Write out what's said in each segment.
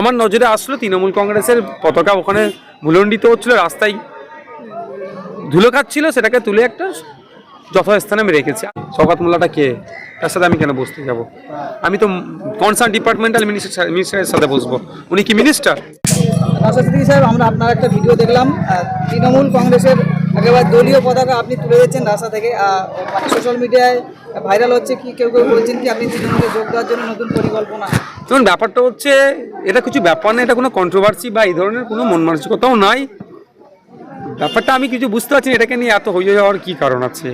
আমার নজরে আসলো তৃণমূল কংগ্রেসের পতাকা ওখানে ভুলণ্ডিত হচ্ছিল, রাস্তায় ধুলো খাচ্ছিল, সেটাকে তুলে একটা যথাস্থানে আমি রেখেছি। শওকাত মোল্লাটা কে? তার সাথে আমি কেন বসতে যাব? আমি তো কনসার্ন ডিপার্টমেন্টাল মিনিস্টার মিনিস্টারের সাথে বসবো। উনি কি মিনিস্টার সিদ্দিকী সাহেব, আমরা আপনার একটা ভিডিও দেখলাম। তৃণমূল কংগ্রেসের একেবারে দলীয় পতাকা আপনি তুলে দিচ্ছেন রাস্তা থেকে। সোশ্যাল মিডিয়ায় ভাইরাল হচ্ছে কি, কেউ কেউ বলছেন কি আপনি তৃণমূলে যোগ দেওয়ার জন্য নতুন পরিকল্পনা? যেমন ব্যাপারটা হচ্ছে, এটা কিছু ব্যাপার না, এটা কোনো কন্ট্রোভার্সি বা এই ধরনের কোনো মন মানসিকতাও নাই। ব্যাপারটা আমি কিছু বুঝতে পারছি এটাকে নিয়ে এত হয়ে যাওয়ার কী কারণ আছে?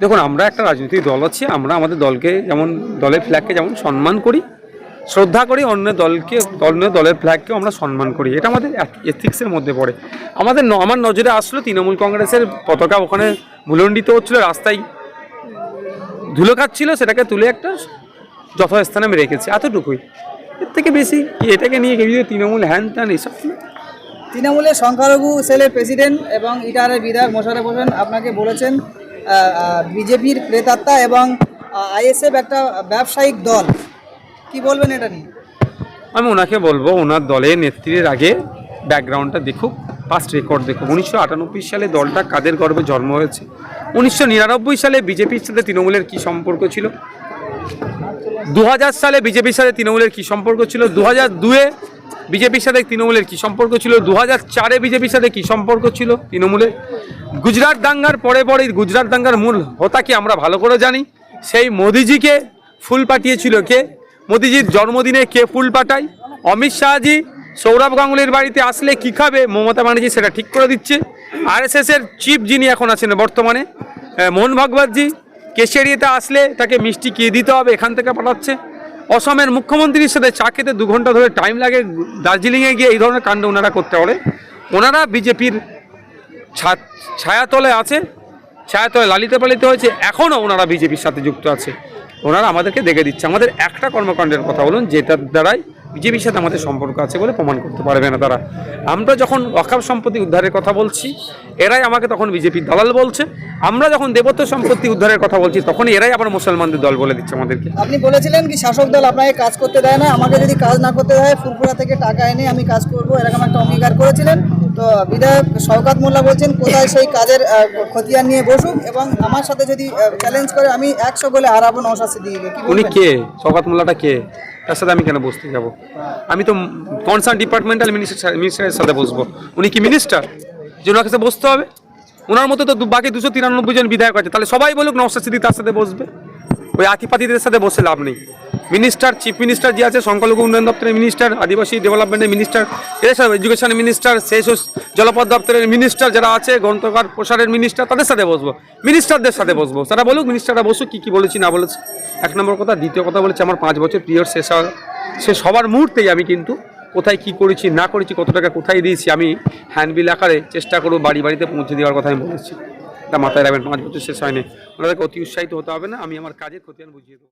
দেখুন, আমরা একটা রাজনৈতিক দল আছি, আমরা আমাদের দলকে যেমন, দলের ফ্ল্যাগকে যেমন সম্মান করি শ্রদ্ধা করি অন্য দলকে, অন্য দলের ফ্ল্যাগকেও আমরা সম্মান করি। এটা আমাদের এথিক্সের মধ্যে পড়ে। আমাদের আমার নজরে আসলো তৃণমূল কংগ্রেসের পতাকা ওখানে ভুলণ্ডিত হচ্ছিল, রাস্তায় ধুলো খাচ্ছিল, সেটাকে তুলে একটা যথাস্থানে আমি রেখেছি। এতটুকুই। এর থেকে বেশি এটাকে নিয়ে কেউ তৃণমূল হ্যান ত্যান এসব কি? তৃণমূলের সংখ্যালঘু সেলের প্রেসিডেন্ট এবং ইটারের বিধায়ক মোশারফ হোসেন আপনাকে বলেছেন বিজেপির প্রেতাত্মা এবং আইএসএফ একটা ব্যবসায়িক দল। কি বলবেন এটা নিয়ে? আমি ওনাকে বলব, ওনার দলের নেত্রীর আগে ব্যাকগ্রাউন্ডটা দেখুক পাস্ট রেকর্ড দেখুক। উনিশশো আটানব্বই সালে দলটা কাদের গর্ভে জন্ম হয়েছে? উনিশশো নিরানব্বই সালে বিজেপির সাথে তৃণমূলের কী সম্পর্ক ছিল? দু হাজার সালে বিজেপির সাথে তৃণমূলের কী সম্পর্ক ছিল? দু হাজার দুয়ে বিজেপির সাথে তৃণমূলের কী সম্পর্ক ছিল? দু হাজার চারে বিজেপির সাথে কী সম্পর্ক ছিল তৃণমূলের? গুজরাট দাঙ্গার পরে পরে গুজরাট দাঙ্গার মূল হোতাকে আমরা ভালো করে জানি? সেই মোদিজিকে ফুল পাঠিয়েছিল কে? মোদিজির জন্মদিনে কে ফুল পাঠায়? অমিত শাহজি, সৌরভ গাঙ্গুলির বাড়িতে আসলে কি খাবে? মমতা ব্যানার্জি সেটা ঠিক করে দিচ্ছে। আরএসএস এর চিফ যিনি এখন আছেন বর্তমানে মোহন ভাগবতজি কেশিয়ারিতে আসলে তাকে মিষ্টি কে দিতে হবে এখান থেকে পাঠাচ্ছে। অসমের মুখ্যমন্ত্রীর সাথে চা খেতে দু ঘণ্টা ধরে টাইম লাগে দার্জিলিংয়ে গিয়ে এই ধরনের কাণ্ড ওনারা করতে পারে। ওনারা বিজেপির ছায়াতলে আছে, ছায়াতলে লালিত পালিত হয়েছে, এখনও ওনারা বিজেপির সাথে যুক্ত আছে। ওনারা আমাদেরকে দেখে দিচ্ছে। আমাদের একটা কর্মকাণ্ডের কথা বলুন, যেটার দ্বারাই বিজেপির সাথে আমাদের সম্পর্ক আছে বলে প্রমাণ করতে পারবে না তারা। আমরা যখন অকাপ সম্পত্তি উদ্ধারের কথা বলছি, এরাই আমাকে তখন বিজেপির দালাল বলছে। আমরা যখন দেবত্ব সম্পত্তি উদ্ধারের কথা বলছি, তখন এরাই আবার মুসলমানদের দল বলে দিচ্ছে আমাদেরকে। আপনি বলেছিলেন কি, শাসক দল আপনাকে কাজ করতে দেয় না, আমাকে যদি কাজ না করতে দেয়, ফুরফুরা থেকে টাকা এনে আমি কাজ করব, এরকম একটা অঙ্গীকার করেছিলেন। তো বিধায়ক শওকাত মোল্লা বলছেন কোথায় সেই কাজের খতিয়ান নিয়ে বসুক এবং আমার সাথে যদি চ্যালেঞ্জ করে আমি একশো গোলে হারাবো নৌশাদ সিদ্দিকিকে কি উনি কে? শওকাত মোল্লাটা কে? তার সাথে আমি কেন বসতে যাব? আমি তো কনসার্ন ডিপার্টমেন্টাল মিনিস্টার মিনিস্টারের সাথে বসবো। উনি কি মিনিস্টার যে ওনার কাছে বসতে হবে? ওনার মতো তো বাকি দুশো তিরানব্বই জন বিধায়ক আছে। তাহলে সবাই বলুক নওশাদ সিদ্দিক তার সাথে বসবে। ওই আতিপাতিদের সাথে বসে লাভ নেই। মিনিস্টার, চিফ মিনিস্টার যে আছে, সংখ্যালঘু উন্নয়ন দপ্তরের মিনিস্টার, আদিবাসী ডেভেলপমেন্টের মিনিস্টার, এদের সাথে এডুকেশন মিনিস্টার শেষ জলপথ দপ্তরের মিনিস্টার যারা আছে, গ্রন্থকার, প্রসারের মিনিস্টার, তাদের সাথে বসবো। মিনিস্টারদের সাথে বসবো। তারা বলুক, মিনিস্টাররা বসুক, কী কী বলেছি, না বলেছি। এক নম্বর কথা, দ্বিতীয় কথা বলেছি, আমার পাঁচ বছর পিরিয়ড শেষ হওয়ার, শেষ হবার মুহূর্তেই আমি কিন্তু কোথায় কি করেছি, না করেছি, কত টাকা কোথায় দিয়েছি, আমি হ্যান্ডবিল আকারে চেষ্টা করব বাড়ি বাড়িতে পৌঁছে দেওয়ার কথা আমি বলেছি। তা মাথায় রাখবেন, পাঁচ বছর শেষ হয়নি। ওনাদেরকে অতি উৎসাহিত হতে হবে না, আমি আমার কাজের খতিয়ান বুঝিয়ে দেবো।